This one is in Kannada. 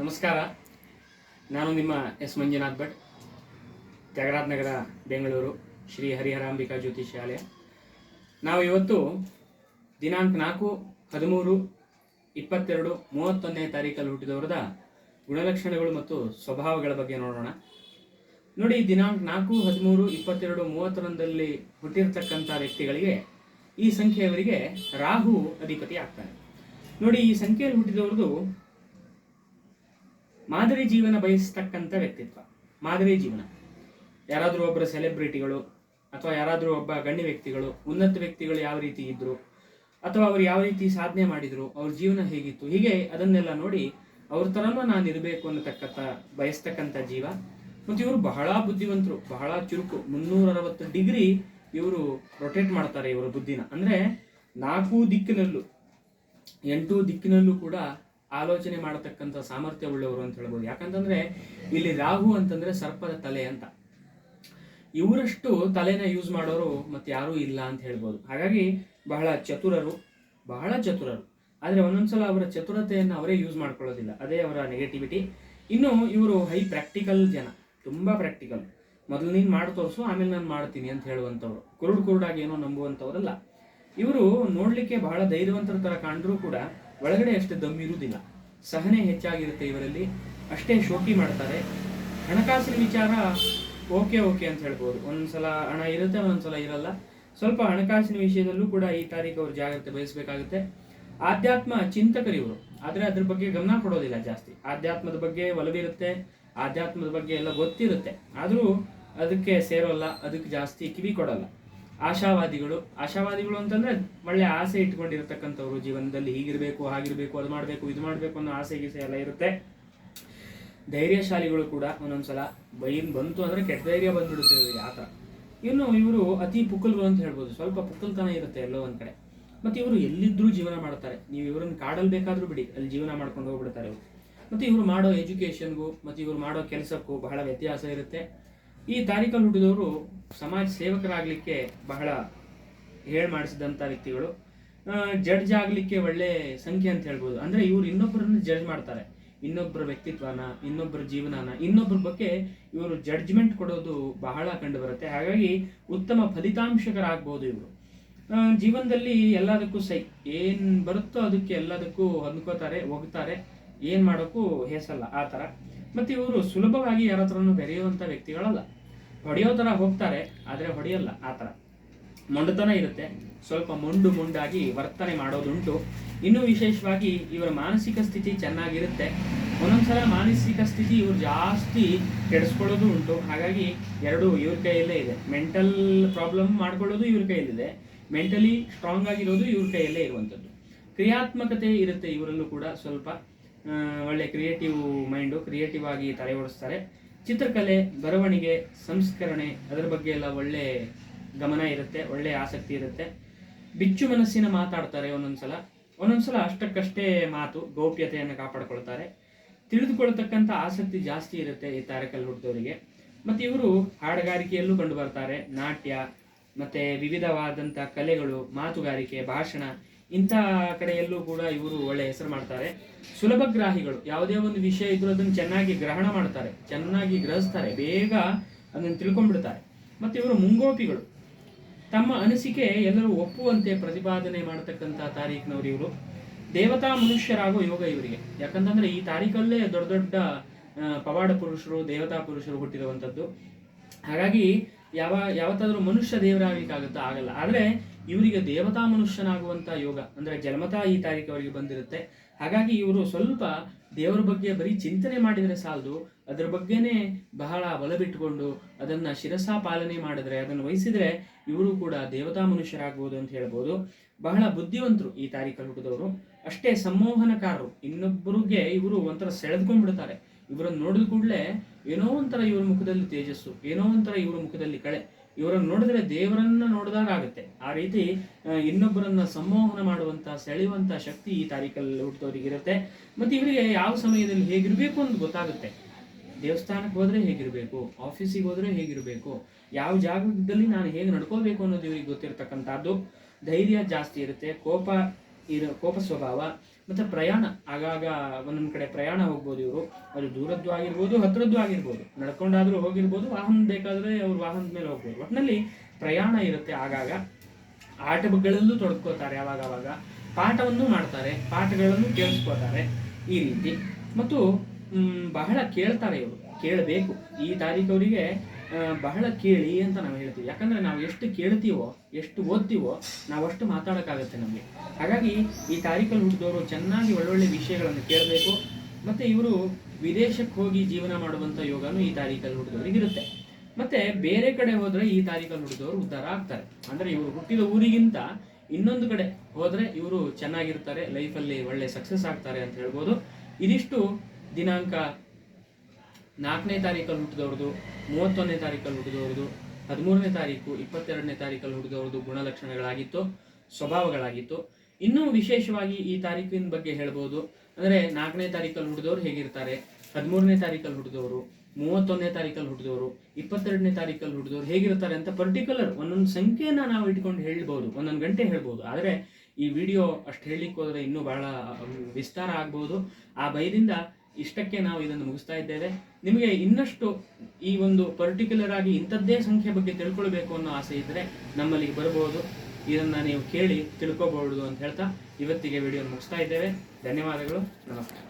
ನಮಸ್ಕಾರ. ನಾನು ನಿಮ್ಮ ಎಸ್ ಮಂಜುನಾಥ್ ಭಟ್ ತ್ಯಾಗರಾಜ ನಗರ ಬೆಂಗಳೂರು, ಶ್ರೀ ಹರಿಹರಾಂಬಿಕಾ ಜ್ಯೋತಿಷ್ಯಾಲಯ ನಾವು ಇವತ್ತು ದಿನಾಂಕ ನಾಲ್ಕು, ಹದಿಮೂರು, ಇಪ್ಪತ್ತೆರಡು, ಮೂವತ್ತೊಂದನೇ ತಾರೀಕಲ್ಲಿ ಹುಟ್ಟಿದವರದ ಗುಣಲಕ್ಷಣಗಳು ಮತ್ತು ಸ್ವಭಾವಗಳ ಬಗ್ಗೆ ನೋಡೋಣ. ನೋಡಿ, ದಿನಾಂಕ ನಾಲ್ಕು, ಹದಿಮೂರು, ಇಪ್ಪತ್ತೆರಡು ಮೂವತ್ತರಂದಲ್ಲಿ ಹುಟ್ಟಿರ್ತಕ್ಕಂಥ ವ್ಯಕ್ತಿಗಳಿಗೆ ಈ ಸಂಖ್ಯೆಯವರಿಗೆ ರಾಹು ಅಧಿಪತಿ ಆಗ್ತಾನೆ. ನೋಡಿ, ಈ ಸಂಖ್ಯೆಯಲ್ಲಿ ಹುಟ್ಟಿದವ್ರದ್ದು ಮಾದರಿ ಜೀವನ ಬಯಸ್ತಕ್ಕಂಥ ವ್ಯಕ್ತಿತ್ವ. ಮಾದರಿ ಜೀವನ. ಯಾರಾದರೂ ಒಬ್ಬರ ಸೆಲೆಬ್ರಿಟಿಗಳು ಅಥವಾ ಯಾರಾದರೂ ಒಬ್ಬ ಗಣ್ಯ ವ್ಯಕ್ತಿಗಳು, ಉನ್ನತ ವ್ಯಕ್ತಿಗಳು ಯಾವ ರೀತಿ ಇದ್ದರು ಅಥವಾ ಅವ್ರು ಯಾವ ರೀತಿ ಸಾಧನೆ ಮಾಡಿದ್ರು, ಅವ್ರ ಜೀವನ ಹೇಗಿತ್ತು, ಹೀಗೆ ಅದನ್ನೆಲ್ಲ ನೋಡಿ ಅವ್ರ ಥರನೂ ನಾನು ಇರಬೇಕು ಅನ್ನತಕ್ಕಂಥ ಬಯಸ್ತಕ್ಕಂಥ ಜೀವ. ಮತ್ತು ಇವರು ಬಹಳ ಬುದ್ಧಿವಂತರು, ಬಹಳ ಚುರುಕು. ಮುನ್ನೂರ ಅರವತ್ತು ಡಿಗ್ರಿ ಇವರು ರೊಟೇಟ್ ಮಾಡ್ತಾರೆ ಇವರ ಬುದ್ಧಿನ. ಅಂದ್ರೆ ನಾಲ್ಕು ದಿಕ್ಕಿನಲ್ಲೂ, ಎಂಟು ದಿಕ್ಕಿನಲ್ಲೂ ಕೂಡ ಆಲೋಚನೆ ಮಾಡತಕ್ಕಂಥ ಸಾಮರ್ಥ್ಯ ಉಳ್ಳವರು ಅಂತ ಹೇಳ್ಬೋದು. ಯಾಕಂತಂದ್ರೆ ಇಲ್ಲಿ ರಾಹು ಅಂತಂದ್ರೆ ಸರ್ಪದ ತಲೆ ಅಂತ. ಇವರಷ್ಟು ತಲೆನ ಯೂಸ್ ಮಾಡೋರು ಮತ್ತೆ ಯಾರೂ ಇಲ್ಲ ಅಂತ ಹೇಳ್ಬೋದು. ಹಾಗಾಗಿ ಬಹಳ ಚತುರರು ಬಹಳ ಚತುರರು. ಆದ್ರೆ ಒಂದೊಂದ್ಸಲ ಅವರ ಚತುರತೆಯನ್ನು ಅವರೇ ಯೂಸ್ ಮಾಡ್ಕೊಳ್ಳೋದಿಲ್ಲ. ಅದೇ ಅವರ ನೆಗೆಟಿವಿಟಿ ಇನ್ನು ಇವರು ಹೈ ಪ್ರಾಕ್ಟಿಕಲ್ ಜನ, ತುಂಬಾ ಪ್ರಾಕ್ಟಿಕಲ್ ಮೊದಲು ನೀನು ಮಾಡಿ ತೋರಿಸು, ಆಮೇಲೆ ನಾನು ಮಾಡ್ತೀನಿ ಅಂತ ಹೇಳುವಂಥವ್ರು. ಕುರುಡು ಕುರುಡಾಗಿ ಏನೋ ನಂಬುವಂಥವ್ರಲ್ಲ. ಇವರು ನೋಡ್ಲಿಕ್ಕೆ ಬಹಳ ಧೈರ್ಯವಂತರ ತರ ಕಂಡ್ರೂ ಕೂಡ ಒಳಗಡೆ ಅಷ್ಟು ದಮ್ ಇರುವುದಿಲ್ಲ. ಸಹನೆ ಹೆಚ್ಚಾಗಿರುತ್ತೆ ಇವರಲ್ಲಿ. ಅಷ್ಟೇ ಶೋಕಿ ಮಾಡ್ತಾರೆ. ಹಣಕಾಸಿನ ವಿಚಾರ ಓಕೆ ಓಕೆ ಅಂತ ಹೇಳ್ಬೋದು. ಒಂದ್ಸಲ ಹಣ ಇರುತ್ತೆ ಒಂದೊಂದ್ಸಲ ಇರಲ್ಲ. ಸ್ವಲ್ಪ ಹಣಕಾಸಿನ ವಿಷಯದಲ್ಲೂ ಕೂಡ ಈ ತಾರೀಕು ಅವರು ಜಾಗ್ರತೆ ಬಯಸಬೇಕಾಗುತ್ತೆ ಆಧ್ಯಾತ್ಮ ಚಿಂತಕರಿವರು ಆದ್ರೆ ಅದ್ರ ಬಗ್ಗೆ ಗಮನ ಕೊಡೋದಿಲ್ಲ ಜಾಸ್ತಿ. ಆಧ್ಯಾತ್ಮದ ಬಗ್ಗೆ ಒಲವಿರುತ್ತೆ ಆಧ್ಯಾತ್ಮದ ಬಗ್ಗೆ ಎಲ್ಲ ಗೊತ್ತಿರುತ್ತೆ. ಆದರೂ ಅದಕ್ಕೆ ಸೇರೋಲ್ಲ. ಅದಕ್ಕೆ ಜಾಸ್ತಿ ಕಿವಿ ಕೊಡಲ್ಲ. ಆಶಾವಾದಿಗಳು. ಆಶಾವಾದಿಗಳು ಅಂತಂದ್ರೆ ಒಳ್ಳೆ ಆಸೆ ಇಟ್ಕೊಂಡಿರ್ತಕ್ಕಂಥವ್ರು. ಜೀವನದಲ್ಲಿ ಹೀಗಿರ್ಬೇಕು, ಹಾಗಿರ್ಬೇಕು, ಅದು ಮಾಡಬೇಕು, ಇದು ಮಾಡಬೇಕು ಅನ್ನೋ ಆಸೆ ಗೀಸೆ ಎಲ್ಲ ಇರುತ್ತೆ. ಧೈರ್ಯಶಾಲಿಗಳು ಕೂಡ ಒಂದೊಂದ್ಸಲ ಬೈನ್ ಬಂತು ಅಂದ್ರೆ ಕೆಟ್ಟ ಧೈರ್ಯ ಬಂದ್ಬಿಡುತ್ತೆ ಇವರಿಗೆ ಆತ ಇನ್ನು ಇವರು ಅತಿ ಪುಕ್ಕಲ್ರು ಅಂತ ಹೇಳ್ಬೋದು. ಸ್ವಲ್ಪ ಪುಕ್ಕಲ್ತನ ಇರುತ್ತೆ ಎಲ್ಲೋ ಒಂದ್ ಕಡೆ. ಮತ್ತೆ ಇವರು ಎಲ್ಲಿದ್ರೂ ಜೀವನ ಮಾಡ್ತಾರೆ. ನೀವು ಇವರನ್ನ ಕಾಡಲ್ಲಿ ಬೇಕಾದ್ರೂ ಬಿಡಿ. ಅಲ್ಲಿ ಜೀವನ ಮಾಡ್ಕೊಂಡು ಹೋಗ್ಬಿಡ್ತಾರೆ ಇವರು. ಮತ್ತೆ ಇವರು ಮಾಡೋ ಎಜುಕೇಶನ್ಗೂ ಮತ್ತೆ ಇವರು ಮಾಡೋ ಕೆಲಸಕ್ಕೂ ಬಹಳ ವ್ಯತ್ಯಾಸ ಇರುತ್ತೆ. ಈ ತಾರೀಕಲ್ಲಿ ಹುಟ್ಟಿದವರು ಸಮಾಜ ಸೇವಕರಾಗಲಿಕ್ಕೆ ಬಹಳ ಹೇಳ್ ಮಾಡಿಸಿದಂಥ ವ್ಯಕ್ತಿಗಳು. ಜಡ್ಜ್ ಆಗಲಿಕ್ಕೆ ಒಳ್ಳೆ ಸಂಖ್ಯೆ ಅಂತ ಹೇಳ್ಬೋದು. ಅಂದರೆ ಇವರು ಇನ್ನೊಬ್ಬರನ್ನ ಜಡ್ಜ್ ಮಾಡ್ತಾರೆ. ಇನ್ನೊಬ್ಬರ ವ್ಯಕ್ತಿತ್ವನ ಇನ್ನೊಬ್ಬರ ಜೀವನನ ಇನ್ನೊಬ್ಬರ ಬಗ್ಗೆ ಇವರು ಜಡ್ಜ್ಮೆಂಟ್ ಕೊಡೋದು ಬಹಳ ಕಂಡುಬರುತ್ತೆ. ಹಾಗಾಗಿ ಉತ್ತಮ ಫಲಿತಾಂಶಕರಾಗ್ಬೋದು ಇವರು. ಜೀವನದಲ್ಲಿ ಎಲ್ಲದಕ್ಕೂ ಸೈ, ಏನು ಬರುತ್ತೋ ಅದಕ್ಕೆ ಎಲ್ಲದಕ್ಕೂ ಹೊಂದ್ಕೋತಾರೆ, ಹೋಗ್ತಾರೆ. ಏನು ಮಾಡೋಕ್ಕೂ ಹೇಸಲ್ಲ, ಆ ಥರ. ಮತ್ತು ಇವರು ಸುಲಭವಾಗಿ ಯಾರ ಹತ್ರನೂ ಬೆರೆಯುವಂತ ವ್ಯಕ್ತಿಗಳಲ್ಲ. ಹೊಡೆಯೋ ಥರ ಹೋಗ್ತಾರೆ, ಆದರೆ ಹೊಡೆಯಲ್ಲ ಆ ಥರ. ಮೊಂಡತನ ಇರುತ್ತೆ. ಸ್ವಲ್ಪ ಮೊಂಡು ಮೊಂಡಾಗಿ ವರ್ತನೆ ಮಾಡೋದುಂಟು. ಇನ್ನೂ ವಿಶೇಷವಾಗಿ ಇವರ ಮಾನಸಿಕ ಸ್ಥಿತಿ ಚೆನ್ನಾಗಿರುತ್ತೆ. ಒಂದೊಂದ್ಸಲ ಮಾನಸಿಕ ಸ್ಥಿತಿ ಇವ್ರು ಜಾಸ್ತಿ ಕೆಡಿಸ್ಕೊಳ್ಳೋದು ಉಂಟು. ಹಾಗಾಗಿ ಎರಡು ಇವ್ರ ಕೈಯಲ್ಲೇ ಇದೆ. ಮೆಂಟಲ್ ಪ್ರಾಬ್ಲಮ್ ಮಾಡ್ಕೊಳ್ಳೋದು ಇವ್ರ ಕೈಯಲ್ಲಿದೆ. ಮೆಂಟಲಿ ಸ್ಟ್ರಾಂಗ್ ಆಗಿರೋದು ಇವ್ರ ಕೈಯಲ್ಲೇ ಇರುವಂಥದ್ದು. ಕ್ರಿಯಾತ್ಮಕತೆ ಇರುತ್ತೆ ಇವರಲ್ಲೂ ಕೂಡ ಸ್ವಲ್ಪ ಒಳ್ಳೆ ಕ್ರಿಯೇಟಿವ್ ಮೈಂಡು ಕ್ರಿಯೇಟಿವ್ ಆಗಿ ತಲೆ ಓಡಿಸ್ತಾರೆ. ಚಿತ್ರಕಲೆ ಬರವಣಿಗೆ, ಸಂಸ್ಕರಣೆ ಅದರ ಬಗ್ಗೆ ಎಲ್ಲ ಒಳ್ಳೆ ಗಮನ ಇರುತ್ತೆ, ಒಳ್ಳೆ ಆಸಕ್ತಿ ಇರುತ್ತೆ. ಬಿಚ್ಚು ಮನಸ್ಸಿನ ಮಾತಾಡ್ತಾರೆ ಒಂದೊಂದ್ಸಲ. ಒಂದೊಂದ್ಸಲ ಅಷ್ಟಕ್ಕಷ್ಟೇ ಮಾತು, ಗೌಪ್ಯತೆಯನ್ನು ಕಾಪಾಡ್ಕೊಳ್ತಾರೆ. ತಿಳಿದುಕೊಳ್ತಕ್ಕಂಥ ಆಸಕ್ತಿ ಜಾಸ್ತಿ ಇರುತ್ತೆ ಈ ತಾರಕಲ್ಲಿ ಹುಟ್ಟಿದವರಿಗೆ ಮತ್ತು ಇವರು ಹಾಡುಗಾರಿಕೆಯಲ್ಲೂ ಕಂಡು ಬರ್ತಾರೆ, ನಾಟ್ಯ ಮತ್ತೆ ವಿವಿಧವಾದಂತಹ ಕಲೆಗಳು, ಮಾತುಗಾರಿಕೆ, ಭಾಷಣ ಇಂಥ ಕಡೆಯಲ್ಲೂ ಕೂಡ ಇವರು ಒಳ್ಳೆ ಹೆಸರು ಮಾಡ್ತಾರೆ. ಸುಲಭಗ್ರಾಹಿಗಳು ಯಾವುದೇ ಒಂದು ವಿಷಯ ಇದ್ರೂ ಅದನ್ನು ಚೆನ್ನಾಗಿ ಗ್ರಹಣ ಮಾಡ್ತಾರೆ, ಚೆನ್ನಾಗಿ ಗ್ರಹಿಸ್ತಾರೆ, ಬೇಗ ಅದನ್ನು ತಿಳ್ಕೊಂಡ್ಬಿಡ್ತಾರೆ. ಮತ್ತೆ ಇವರು ಮುಂಗೋಪಿಗಳು. ತಮ್ಮ ಅನಿಸಿಕೆ ಎಲ್ಲರೂ ಒಪ್ಪುವಂತೆ ಪ್ರತಿಪಾದನೆ ಮಾಡತಕ್ಕಂಥ ತಾರೀಕಿನವರು ಇವರು. ದೇವತಾ ಮನುಷ್ಯರಾಗೋ ಯೋಗ ಇವರಿಗೆ. ಯಾಕಂತಂದ್ರೆ ಈ ತಾರೀಕಲ್ಲೇ ದೊಡ್ಡ ದೊಡ್ಡ ಪವಾಡ ಪುರುಷರು, ದೇವತಾ ಪುರುಷರು ಹುಟ್ಟಿರುವಂಥದ್ದು. ಹಾಗಾಗಿ ಯಾವ, ಯಾವತ್ತಾದ್ರೂ ಮನುಷ್ಯ ದೇವರಾಗಲಿಕ್ಕಾಗುತ್ತಾ ಆಗಲ್ಲ. ಆದ್ರೆ ಇವರಿಗೆ ದೇವತಾ ಮನುಷ್ಯನಾಗುವಂತ ಯೋಗ, ಅಂದ್ರೆ ಜನ್ಮತಾ ಈ ತಾರೀಕು ಅವರಿಗೆ ಬಂದಿರುತ್ತೆ. ಹಾಗಾಗಿ ಇವರು ಸ್ವಲ್ಪ ದೇವರ ಬಗ್ಗೆ ಬರೀ ಚಿಂತನೆ ಮಾಡಿದ್ರೆ ಸಾಲದು, ಅದ್ರ ಬಗ್ಗೆನೇ ಬಹಳ ಒಲಬಿಟ್ಟುಕೊಂಡು ಅದನ್ನ ಶಿರಸಾ ಪಾಲನೆ ಮಾಡಿದ್ರೆ, ಅದನ್ನು ವಹಿಸಿದ್ರೆ ಇವರು ಕೂಡ ದೇವತಾ ಮನುಷ್ಯರಾಗ್ಬೋದು ಅಂತ ಹೇಳ್ಬೋದು. ಬಹಳ ಬುದ್ಧಿವಂತರು ಈ ತಾರೀಕಲ್ಲಿ ಹುಟ್ಟಿದವರು. ಅಷ್ಟೇ ಸಂಮೋಹನಕಾರರು. ಇನ್ನೊಬ್ಬರಿಗೆ ಇವರು ಒಂಥರ ಸೆಳೆದ್ಕೊಂಡ್ಬಿಡ್ತಾರೆ. ಇವರನ್ನು ನೋಡಿದ ಕೂಡಲೇ ಏನೋ ಒಂಥರ ಇವರ ಮುಖದಲ್ಲಿ ತೇಜಸ್ಸು, ಏನೋ ಒಂಥರ ಇವರ ಮುಖದಲ್ಲಿ ಕಳೆ. ಇವರನ್ನು ನೋಡಿದ್ರೆ ದೇವರನ್ನ ನೋಡಿದಾಗ ಆಗುತ್ತೆ. ಆ ರೀತಿ ಇನ್ನೊಬ್ಬರನ್ನ ಸಂಮೋಹನ ಮಾಡುವಂತ, ಸೆಳೆಯುವಂತ ಶಕ್ತಿ ಈ ತಾರೀಕಲ್ಲಿ ಹುಟ್ಟಿದವರಿಗೆ ಇರುತ್ತೆ. ಮತ್ತೆ ಇವರಿಗೆ ಯಾವ ಸಮಯದಲ್ಲಿ ಹೇಗಿರ್ಬೇಕು ಅಂತ ಗೊತ್ತಾಗುತ್ತೆ. ದೇವಸ್ಥಾನಕ್ಕೆ ಹೋದ್ರೆ ಹೇಗಿರ್ಬೇಕು, ಆಫೀಸಿಗೆ ಹೋದ್ರೆ ಹೇಗಿರ್ಬೇಕು, ಯಾವ ಜಾಗದಲ್ಲಿ ನಾನು ಹೇಗೆ ನಡ್ಕೋಬೇಕು ಅನ್ನೋದು ಇವರಿಗೆ ಗೊತ್ತಿರತಕ್ಕಂಥದ್ದು. ಧೈರ್ಯ ಜಾಸ್ತಿ ಇರುತ್ತೆ, ಕೋಪ ಇರೋ ಕೋಪ ಸ್ವಭಾವ ಮತ್ತು ಪ್ರಯಾಣ, ಆಗಾಗ ಒಂದೊಂದು ಕಡೆ ಪ್ರಯಾಣ ಹೋಗ್ಬೋದು ಇವರು. ಅದು ದೂರದ್ದು ಆಗಿರ್ಬೋದು, ಹತ್ರದ್ದು ಆಗಿರ್ಬೋದು. ನಡ್ಕೊಂಡಾದರೂ ಹೋಗಿರ್ಬೋದು, ವಾಹನ ಬೇಕಾದರೆ ಅವ್ರು ವಾಹನದ ಮೇಲೆ ಹೋಗ್ಬೋದು. ಒಟ್ಟಿನಲ್ಲಿ ಪ್ರಯಾಣ ಇರುತ್ತೆ ಆಗಾಗ. ಆಟಗಳಲ್ಲೂ ತೊಡ್ಕೋತಾರೆ ಅವಾಗ ಅವಾಗ. ಪಾಠವನ್ನು ಮಾಡ್ತಾರೆ, ಪಾಠಗಳನ್ನು ಕೇಳಿಸ್ಕೋತಾರೆ ಈ ರೀತಿ. ಮತ್ತು ಬಹಳ ಕೇಳ್ತಾರೆ ಇವರು. ಕೇಳಬೇಕು. ಈ ತಾರೀಕವರಿಗೆ ಬಹಳ ಕೇಳಿ ಅಂತ ನಾವು ಹೇಳ್ತೀವಿ. ಯಾಕಂದ್ರೆ ನಾವು ಎಷ್ಟು ಕೇಳ್ತೀವೋ, ಎಷ್ಟು ಓದ್ತೀವೋ ನಾವಷ್ಟು ಮಾತಾಡೋಕ್ಕಾಗತ್ತೆ ನಮಗೆ. ಹಾಗಾಗಿ ಈ ತಾರೀಕಲ್ಲಿ ಹುಟ್ಟಿದವರು ಚೆನ್ನಾಗಿ ಒಳ್ಳೊಳ್ಳೆ ವಿಷಯಗಳನ್ನು ಕೇಳಬೇಕು. ಮತ್ತು ಇವರು ವಿದೇಶಕ್ಕೆ ಹೋಗಿ ಜೀವನ ಮಾಡುವಂಥ ಯೋಗನೂ ಈ ತಾರೀಕಲ್ಲಿ ಹುಟ್ಟಿದವರಿಗೆ ಇರುತ್ತೆ. ಮತ್ತೆ ಬೇರೆ ಕಡೆ ಹೋದರೆ ಈ ತಾರೀಕಲ್ಲಿ ಹುಟ್ಟಿದವರು ಉದ್ಧಾರ ಆಗ್ತಾರೆ. ಅಂದರೆ ಇವರು ಹುಟ್ಟಿದ ಊರಿಗಿಂತ ಇನ್ನೊಂದು ಕಡೆ ಹೋದರೆ ಇವರು ಚೆನ್ನಾಗಿರ್ತಾರೆ, ಲೈಫಲ್ಲಿ ಒಳ್ಳೆ ಸಕ್ಸಸ್ ಆಗ್ತಾರೆ ಅಂತ ಹೇಳ್ಬೋದು. ಇದಿಷ್ಟು ದಿನಾಂಕ ನಾಲ್ಕನೇ ತಾರೀಕಲ್ಲಿ ಹುಟ್ಟಿದವ್ರದ್ದು ಮೂವತ್ತೊಂದನೇ ತಾರೀಕಲ್ಲಿ ಹುಟ್ಟಿದವ್ರದ್ದು ಹದಿಮೂರನೇ ತಾರೀಕು, ಇಪ್ಪತ್ತೆರಡನೇ ತಾರೀಕಲ್ಲಿ ಹುಟ್ಟಿದವ್ರದ್ದು ಗುಣಲಕ್ಷಣಗಳಾಗಿತ್ತು, ಸ್ವಭಾವಗಳಾಗಿತ್ತು. ಇನ್ನೂ ವಿಶೇಷವಾಗಿ ಈ ತಾರೀಕಿನ ಬಗ್ಗೆ ಹೇಳ್ಬೋದು. ಅಂದರೆ ನಾಲ್ಕನೇ ತಾರೀಕಲ್ಲಿ ಹುಟ್ಟಿದವರು ಹೇಗಿರ್ತಾರೆ? ಹದಿಮೂರನೇ ತಾರೀಕಲ್ಲಿ ಹುಟ್ಟಿದವರು, ಮೂವತ್ತೊಂದನೇ ತಾರೀಕಲ್ಲಿ ಹುಟ್ಟಿದವರು, ಇಪ್ಪತ್ತೆರಡನೇ ತಾರೀಕಲ್ಲಿ ಹುಟ್ಟಿದವರು ಹೇಗಿರ್ತಾರೆ ಅಂತ ಪರ್ಟಿಕ್ಯುಲರ್ ಒಂದೊಂದು ಸಂಖ್ಯೆನ ನಾವು ಇಟ್ಕೊಂಡು ಹೇಳ್ಬೋದು, ಒಂದೊಂದು ಗಂಟೆ ಹೇಳ್ಬೋದು. ಆದರೆ ಈ ವಿಡಿಯೋ ಅಷ್ಟು ಹೇಳಲಿಕ್ಕೆ ಹೋದ್ರೆ ಇನ್ನೂ ಬಹಳ ವಿಸ್ತಾರ ಆಗ್ಬೋದು. ಆ ಭಯದಿಂದ ಇಷ್ಟಕ್ಕೆ ನಾವು ಇದನ್ನು ಮುಗಿಸ್ತಾ ಇದ್ದೇವೆ. ನಿಮಗೆ ಇನ್ನಷ್ಟು ಈ ಒಂದು ಪರ್ಟಿಕ್ಯುಲರ್ ಆಗಿ ಇಂಥದ್ದೇ ಸಂಖ್ಯೆ ಬಗ್ಗೆ ತಿಳ್ಕೊಳ್ಬೇಕು ಅನ್ನೋ ಆಸೆ ಇದ್ದರೆ ನಮ್ಮಲ್ಲಿಗೆ ಬರಬಹುದು ಇದನ್ನ ನೀವು ಕೇಳಿ ತಿಳ್ಕೊಬಹುದು ಅಂತ ಹೇಳ್ತಾ ಇವತ್ತಿಗೆ ವಿಡಿಯೋ ಮುಗಿಸ್ತಾ ಇದ್ದೇವೆ. ಧನ್ಯವಾದಗಳು. ನಮಸ್ಕಾರ.